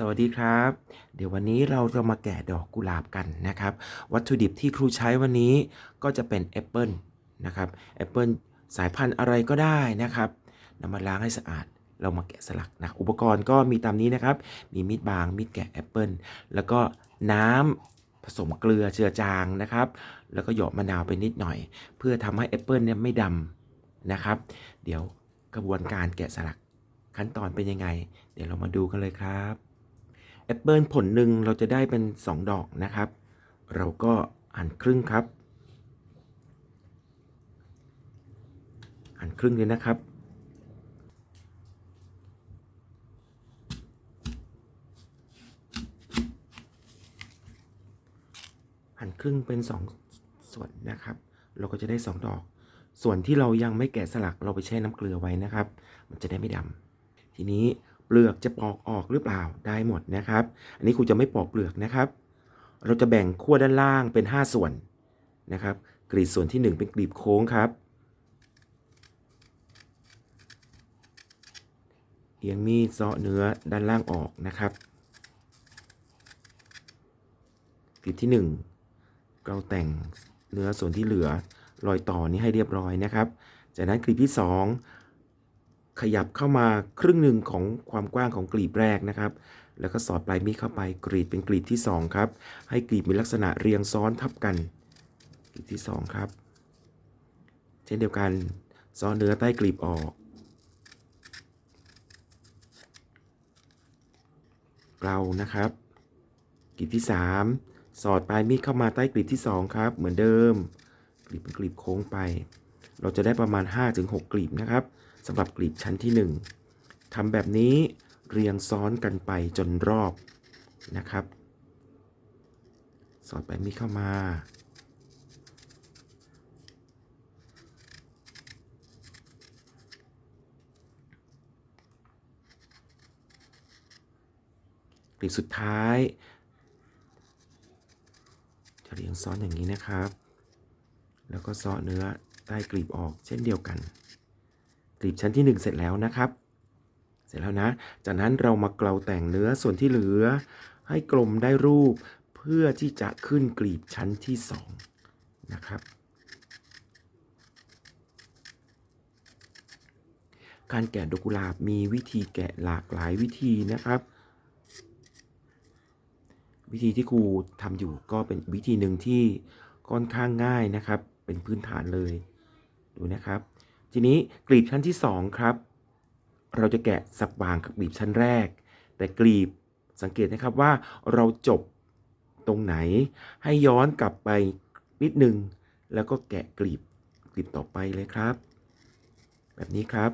สวัสดีครับ เดี๋ยววันนี้เราจะมาแกะดอกกุหลาบกันนะครับ วัตถุดิบที่ครูใช้วันนี้ก็จะเป็นแอปเปิลนะครับแอปเปิลสายพันธุ์อะไรก็ได้นะครับนำมาล้างให้สะอาด เรามาแกะสลักนะอุปกรณ์ก็มีตามนี้นะครับ มีมีดบางมีดแกะแอปเปิลแล้วก็น้ำผสมเกลือเจือจางนะครับ แล้วก็หยอดมะนาวไปนิดหน่อย เพื่อทำให้แอปเปิลเนี่ยไม่ดำนะครับ เดี๋ยวกระบวนการแกะสลักขั้นตอนเป็นยังไง เดี๋ยวเรามาดูกันเลยครับ แอปเปิลผลหนึ่งเราจะได้เป็น 2 ดอกนะครับ เราก็หั่นครึ่งครับหั่นครึ่งเลยนะครับหั่นครึ่งเป็น 2 ส่วนนะครับ เราก็จะได้ 2 ดอก ส่วนที่เรายังไม่แกะสลักเราไปแช่น้ำเกลือไว้นะครับ มันจะได้ไม่ดำทีนี้ เปลือกจะปอกออกหรือเปล่าได้หมดนะครับ อันนี้ครูจะไม่ปอกเปลือกนะครับ เราจะแบ่งขั้วด้านล่างเป็น 5 ส่วนนะครับ กรีดส่วนที่ 1 เป็นกรีบโค้งครับ เอียงมีดเซาะเนื้อด้านล่างออกนะครับ กรีบที่ 1 เราแต่งเนื้อส่วนที่เหลือรอยต่อนี้ให้เรียบร้อยนะครับ จากนั้นกรีบที่ 2 ขยับเข้ามาครึ่งหนึ่งของความกว้างของกลีบแรกนะครับ แล้วก็สอดปลายมีดเข้าไปกรีดเป็นกลีบที่ 2 ครับ ให้กลีบมีลักษณะเรียงซ้อนทับกัน กลีบที่ 2 ครับ เช่นเดียวกันซ้อนเนื้อใต้กลีบออก เกลานะครับ กลีบที่ 3 สอดปลายมีดเข้ามาใต้กลีบที่ 2 ครับ เหมือนเดิม กลีบเป็นกลีบโค้งไป เราจะได้ประมาณ 5-6 กลีบนะครับ สำหรับกลีบชั้นที่ 1ทำแบบนี้เรียงซ้อนกันไปจนรอบนะครับ สอดปลายมีดเข้ามากลีบสุดท้าย จะเรียงซ้อนอย่างนี้นะครับ แล้วก็ซาะเนื้อใต้กลีบออกเช่นเดียวกัน กลีบชั้นที่ 1 เสร็จแล้วนะครับ เสร็จแล้วนะ จากนั้นเรามาเกลาแต่งเนื้อส่วนที่เหลือ ให้กลมได้รูปเพื่อที่จะขึ้นกลีบชั้นที่ 2 นะครับการแกะดอกกุหลาบมีวิธีแกะหลากหลายวิธีนะครับ วิธีที่ครูทำอยู่ก็เป็นวิธีหนึ่งที่ค่อนข้างง่ายนะครับ เป็นพื้นฐานเลย ดูนะครับ ทีนี้กลีบชั้นที่ 2 ครับ เราจะแกะสับวางกับกลีบชั้นแรก แต่กลีบสังเกตนะครับว่าเราจบตรงไหน ให้ย้อนกลับไปนิดนึง แล้วก็แกะกลีบกลีบต่อไปเลยครับ แบบนี้ครับ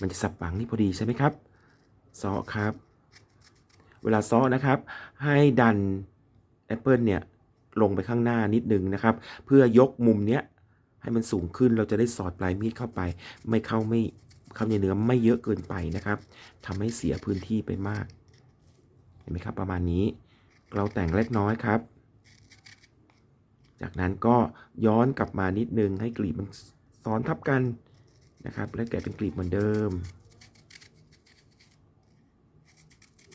มันจะสับวางนี่พอดีใช่ไหมครับซอครับ เวลาซ้อนะครับ ให้ดันแอปเปิลเนี่ยลงไปข้างหน้านิดนึงนะครับ เพื่อยกมุมเนี้ย ให้มันสูงขึ้นเราจะได้สอดปลายมีดเข้าไป ไม่เข้าไม่เข้าในเนื้อไม่เยอะเกินไปนะครับทำให้เสียพื้นที่ไปมาก เห็นไหมครับ ประมาณนี้ เราแต่งเล็กน้อยครับ จากนั้นก็ย้อนกลับมานิดนึงให้กลีบมันซ้อนทับกันนะครับ และแกะเป็นกลีบเหมือนเดิม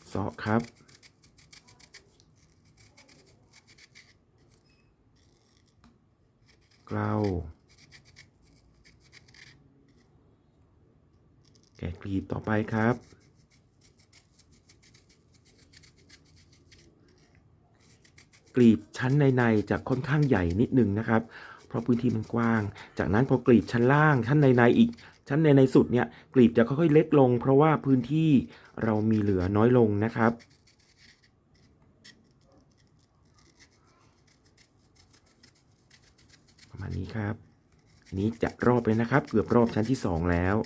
เซาะครับ เกลา กะกลีบต่อไปครับ กลีบชั้นในๆจะค่อนข้างใหญ่นิดนึงนะครับ เพราะพื้นที่มันกว้าง จากนั้นพอกลีบชั้นล่างชั้นในๆอีก ชั้นในในสุดเนี่ยกลีบจะค่อยๆเล็กลง เพราะว่าพื้นที่เรามีเหลือน้อยลงนะครับประมาณนี้ครับอันนี้จะรอบเลยนะครับ เกือบรอบชั้นที่สองแล้ว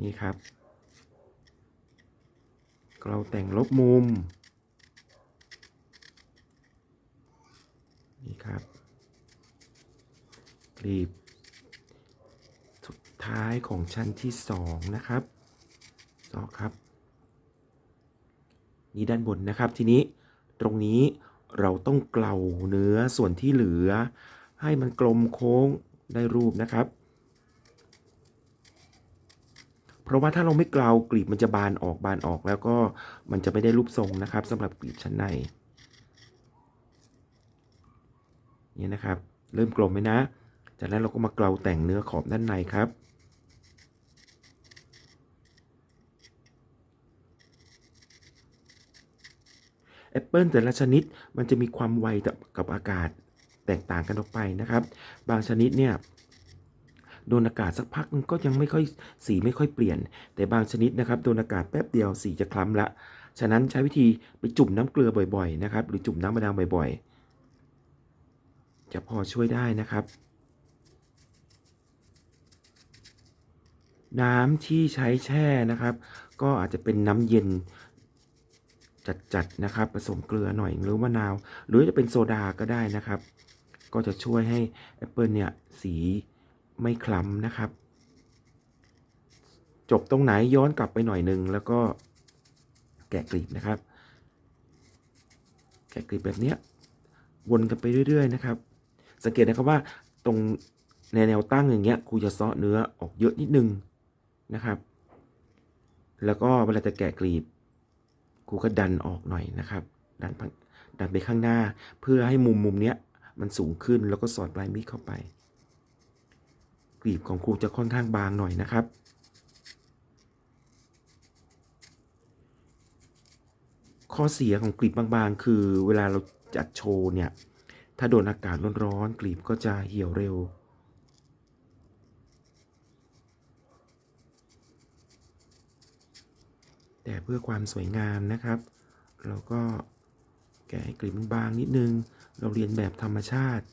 นี่ครับ เราแต่งลบมุม นี่ครับกลีบ สุดท้ายของชั้นที่สองนะครับต่อครับ นี่ด้านบนนะครับ ทีนี้ตรงนี้เราต้องเกลาเนื้อส่วนที่เหลือ ให้มันกลมโค้งได้รูปนะครับ เพ ราะว่าถ้าเราไม่เกลากลีบมันจะบานออกบานออกแล้วก็มันจะไม่ได้รูปทรงนะครับสำหรับกลีบชั้นในนี่นะครับ เริ่มกลมไหมนะ จากนั้นเราก็มาเกลาแต่งเนื้อขอบด้านในครับแอปเปิลแต่ละชนิดมันจะมีความไวกับอากาศแตกต่างกันออกไปนะครับ บางชนิดเนี่ย โดนอากาศสักพักก็ยังไม่ค่อยสีไม่ค่อยเปลี่ยน แต่บางชนิดนะครับโดนอากาศแป๊บเดียวสีจะคล้ำละ ฉะนั้นใช้วิธีไปจุ่มน้ำเกลือบ่อยๆนะครับ หรือจุ่มน้ำมะนาวบ่อยๆ จะพอช่วยได้นะครับ น้ำที่ใช้แช่นะครับ ก็อาจจะเป็นน้ำเย็นจัดๆนะครับ ผสมเกลือหน่อยหรือมะนาว หรือจะเป็นโซดาก็ได้นะครับ ก็จะช่วยให้แอปเปิลเนี่ยสี ไม่คล้ำนะครับ จบตรงไหนย้อนกลับไปหน่อยหนึ่งแล้วก็แกะกลีบนะครับ แกะกลีบแบบเนี้ยวนกันไปเรื่อย ๆ นะครับ สังเกตนะครับว่าตรงในแนวตั้งอย่างเงี้ยครูจะเซาะเนื้อออกเยอะนิดนึงนะครับ แล้วก็เวลาจะแกะกลีบครูก็ดันออกหน่อยนะครับ ดันดันไปข้างหน้า เพื่อให้มุมมุมเนี้ยมันสูงขึ้นแล้วก็สอดปลายมีดเข้าไป กลีบของครูจะค่อนข้างบางหน่อยนะครับ ข้อเสียของกลีบบางๆ คือเวลาเราจัดโชว์เนี่ย ถ้าโดนอากาศร้อนๆกลีบก็จะเหี่ยวเร็วแต่เพื่อความสวยงามนะครับ เราก็แกะกลีบบางนิดนึง เราเรียนแบบธรรมชาติ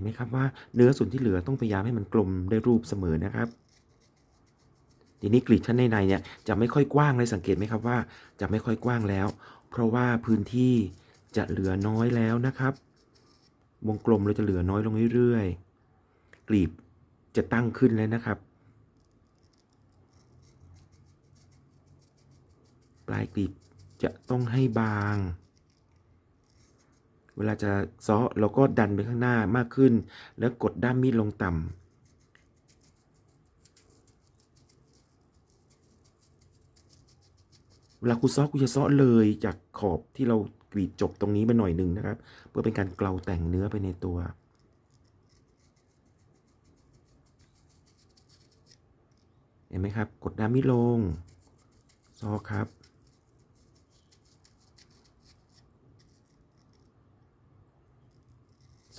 ห็นไหมครับว่าเนื้อส่วนที่เหลือต้องพยายามให้มันกลมได้รูปเสมอนะครับ ทีนี้กรีดชั้นในในเนี่ยจะไม่ค่อยกว้างเลยสังเกตไหมครับว่า จะไม่ค่อยกว้างแล้ว เพราะว่าพื้นที่จะเหลือน้อยแล้วนะครับ วงกลมเราจะเหลือน้อยลงเรื่อยๆกลีบจะตั้งขึ้นแล้วนะครับ ปลายกลีบจะต้องให้บาง เวลาจะซาะเราก็ดันไปข้างหน้ามากขึ้น แล้วกดด้ามมีดลงต่ำเวลาครูซาะครูจะซาะเลยจากขอบที่เรากรีดจบตรงนี้มาหน่อยหนึ่งนะครับ เพื่อเป็นการเกลาแต่งเนื้อไปในตัว เห็นไหมครับ กดด้ามมีดลง ซ้อครับ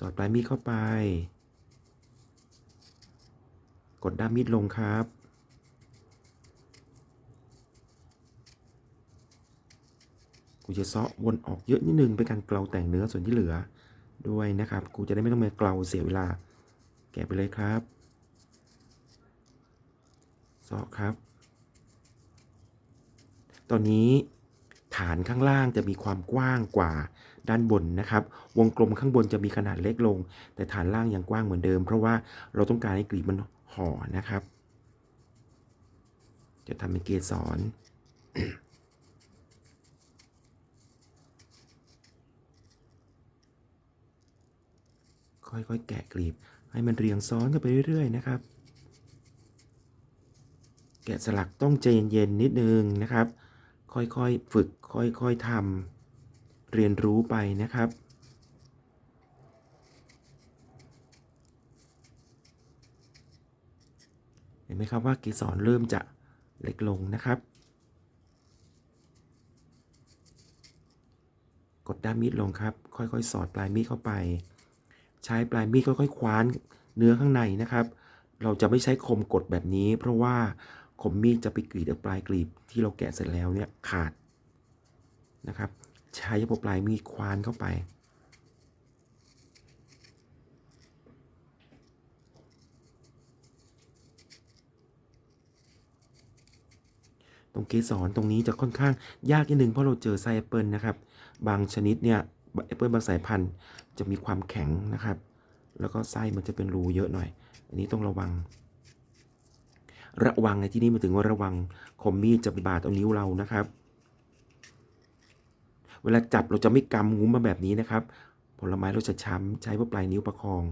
อดปลายมีดเข้าไป กดด้ามมีดลงครับ กูจะเซาะวนออกเยอะนิดนึงเป็นการเกลาแต่งเนื้อส่วนที่เหลือด้วยนะครับ กูจะได้ไม่ต้องมาเกลาเสียเวลา แกะไปเลยครับเซาะครับ ตอนนี้ฐานข้างล่างจะมีความกว้างกว่า ด้านบนนะครับ วงกลมข้างบนจะมีขนาดเล็กลง แต่ฐานล่างยังกว้างเหมือนเดิม เพราะว่าเราต้องการให้กลีบมันห่อนะครับ จะทำเป็นเกสรค่อยๆ แกะกลีบ ให้มันเรียงซ้อนกันไปเรื่อย ๆ นะครับ แกะสลักต้องใจเย็นๆนิดนึงนะครับ ค่อยๆ ฝึก ค่อยๆทำ เรียนรู้ไปนะครับ เห็นไหมครับว่าเกสรเริ่มจะเล็กลงนะครับ กดด้ามมีดลงครับ ค่อยๆ สอดปลายมีดเข้าไป ใช้ปลายมีดค่อยๆคว้านเนื้อข้างในนะครับ เราจะไม่ใช้คมกดแบบนี้ เพราะว่าคมมีดจะไปกรีดปลายกลีบที่เราแกะเสร็จแล้วเนี่ยขาดนะครับ ใช้เฉพาะปลายมีดควานเข้าไป ตรงเกสรตรงนี้จะค่อนข้างยากนิดนึงเพราะเราเจอไส้แอปเปิลนะครับ บางชนิดเนี่ยแอปเปิลบางสายพันธุ์จะมีความแข็งนะครับ แล้วก็ไส้มันจะเป็นรูเยอะหน่อย อันนี้ต้องระวัง ระวังในที่นี้มาถึงว่าระวังคมมีดจะไปบาดเอานิ้วเรานะครับ เวลาจับเราจะไม่กำงุ้มมาแบบนี้นะครับ ผลไม้เราจะช้ำใช้พวกปลายนิ้วประคอง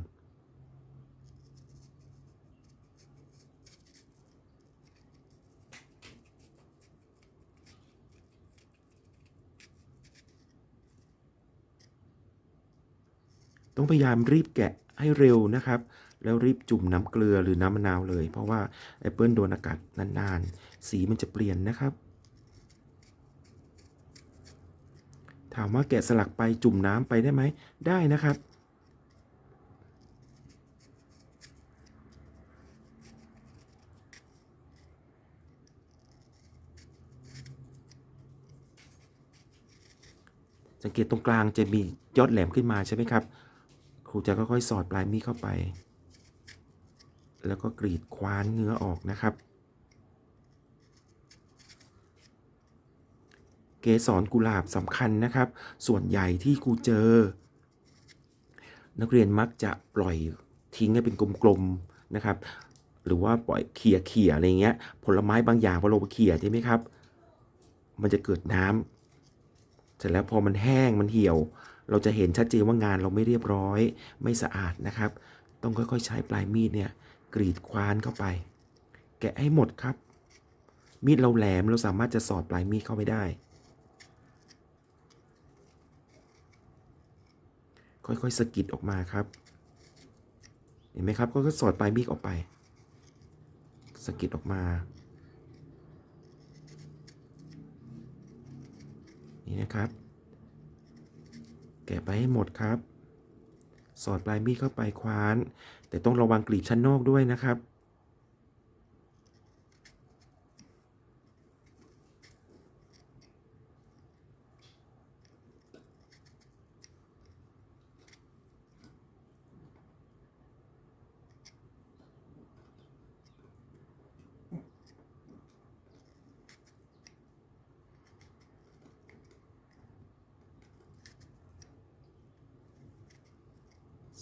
ต้องพยายามรีบแกะให้เร็วนะครับแล้วรีบจุ่มน้ำเกลือหรือน้ำมะนาวเลย เพราะว่าแอปเปิลโดนอากาศนานๆ สีมันจะเปลี่ยนนะครับามว่าแกะสลักไปจุ่มน้ำไปได้ไหม ได้นะครับ สังเกตตรงกลางจะมียอดแหลมขึ้นมาใช่ไหมครับ ครูจะค่อยๆสอดปลายมีดเข้าไป แล้วก็กรีดคว้านเนื้อออกนะครับ เกสรกุหลาบสำคัญนะครับ ส่วนใหญ่ที่ครูเจอ นักเรียนมักจะปล่อยทิ้งให้เป็นกลมๆนะครับ หรือว่าปล่อยเขี่ยเขี่ยๆอะไรเงี้ย ผลไม้บางอย่างพอเราเขี่ยใช่ไหมครับ มันจะเกิดน้ำเสร็จแล้วพอมันแห้งมันเหี่ยว เราจะเห็นชัดเจนว่างานเราไม่เรียบร้อย ไม่สะอาดนะครับ ต้องค่อยๆ ใช้ปลายมีดเนี่ยกรีดควานเข้าไป แกะให้หมดครับ มีดเราแหลมเราสามารถจะสอดปลายมีดเข้าไปได้ ค่อยๆสกิดออกมาครับ เห็นไหมครับก็สอดปลายมีดออกไปสกิดออกมา นี่นะครับ แกะไปให้หมดครับ สอดปลายมีดเข้าไปคว้าน แต่ต้องระวังกลีบชั้นนอกด้วยนะครับ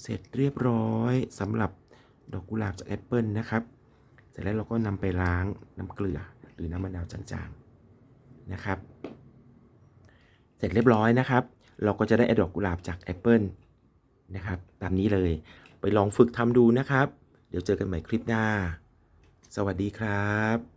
เสร็จเรียบร้อยสำหรับดอกกุหลาบจากแอปเปิลนะครับ เสร็จแล้วเราก็นำไปล้างน้ำเกลือหรือน้ำมะนาวจางๆนะครับ เสร็จเรียบร้อยนะครับ เราก็จะได้ดอกกุหลาบจากแอปเปิลนะครับ ตามนี้เลยไปลองฝึกทำดูนะครับ เดี๋ยวเจอกันใหม่คลิปหน้า สวัสดีครับ